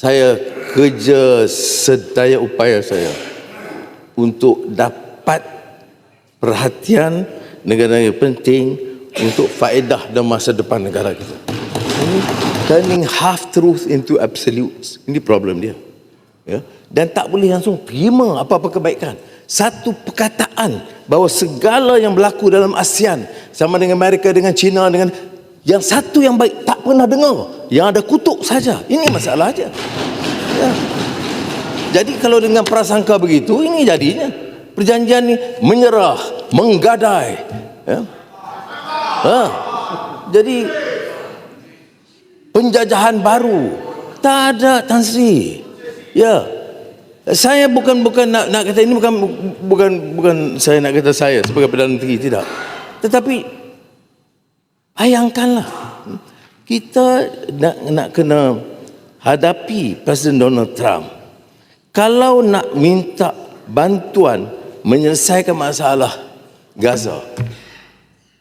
saya kerja sedaya upaya saya untuk dapat perhatian negara-negara penting untuk faedah dan masa depan negara kita. Ini turning half truth into absolutes. Ini problem dia. Ya. Dan tak boleh langsung terima apa-apa kebaikan. Satu perkataan bahawa segala yang berlaku dalam ASEAN sama dengan Amerika, dengan China, dengan yang satu yang baik tak pernah dengar. Yang ada kutuk saja. Ini masalah aja. Ya. Jadi kalau dengan prasangka begitu, ini jadinya. Perjanjian ni menyerah, menggadai. Ya. Ha. Jadi penjajahan baru tak ada Tan Sri. Ya. Saya bukan bukan nak nak kata ini bukan bukan bukan saya nak kata saya sebagai perdana menteri tidak. Tetapi Bayangkanlah kita nak nak kena hadapi Presiden Donald Trump. Kalau nak minta bantuan menyelesaikan masalah Gaza.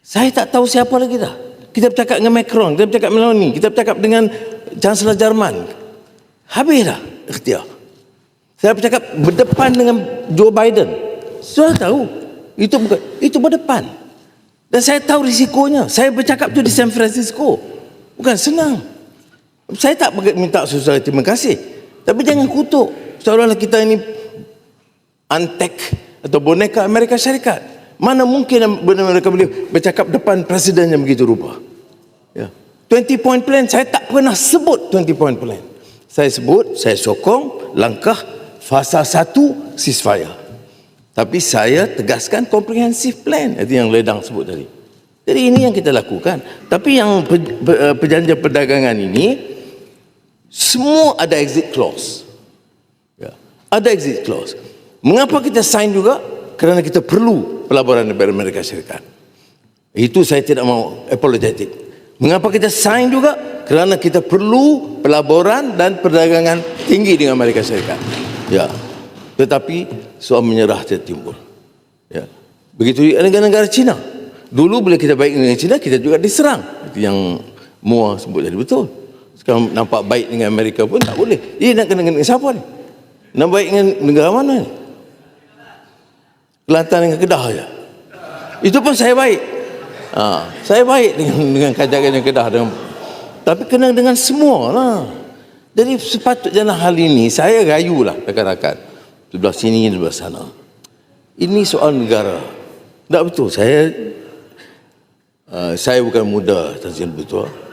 Saya tak tahu siapa lagi dah. Kita bercakap dengan Macron, kita bercakap dengan Meloni, kita bercakap dengan Chancellor Jerman. Habis dah ikhtiar. Saya bercakap berdepan dengan Joe Biden. Sudah tahu. Itu bukan itu berdepan. Dan saya tahu risikonya. Saya bercakap tu di San Francisco. Bukan senang. Saya tak minta susah terima kasih. Tapi jangan kutuk. Seolah-olah kita ini antek atau boneka Amerika Syarikat. Mana mungkin benar mereka boleh bercakap depan presiden yang begitu rupa. Ya. 20 point plan saya tak pernah sebut 20 point plan. Saya sebut, saya sokong langkah fasa 1 ceasefire. Tapi saya tegaskan comprehensive plan itu yang Ledang sebut tadi. Jadi ini yang kita lakukan. Tapi yang eh, perjanjian perdagangan ini semua ada exit clause. Ya. Ada exit clause. Mengapa kita sign juga? Kerana kita perlu pelaburan negara Amerika Syarikat. Itu saya tidak mau apologetic. Mengapa kita sign juga? Kerana kita perlu pelaburan dan perdagangan tinggi dengan Amerika Syarikat. Ya. Tetapi soal menyerah tidak timbul. Ya. Begitu juga negara-negara Cina. Dulu bila kita baik dengan Cina, kita juga diserang. Itu yang Mua sebut jadi betul. Sekarang nampak baik dengan Amerika pun tak boleh. Ini nak kena dengan siapa ni? Nak baik dengan negara mana ni? Kelantan dengan Kedah saja. Itu pun saya baik. Ha, saya baik dengan dengan kajian Kedah dengan tapi kena dengan semua lah. Jadi sepatutnya hal ini saya rayulah rakan-rakan sebelah sini sebelah sana. Ini soal negara. Tak betul. Saya uh, saya bukan muda Tan Sri betul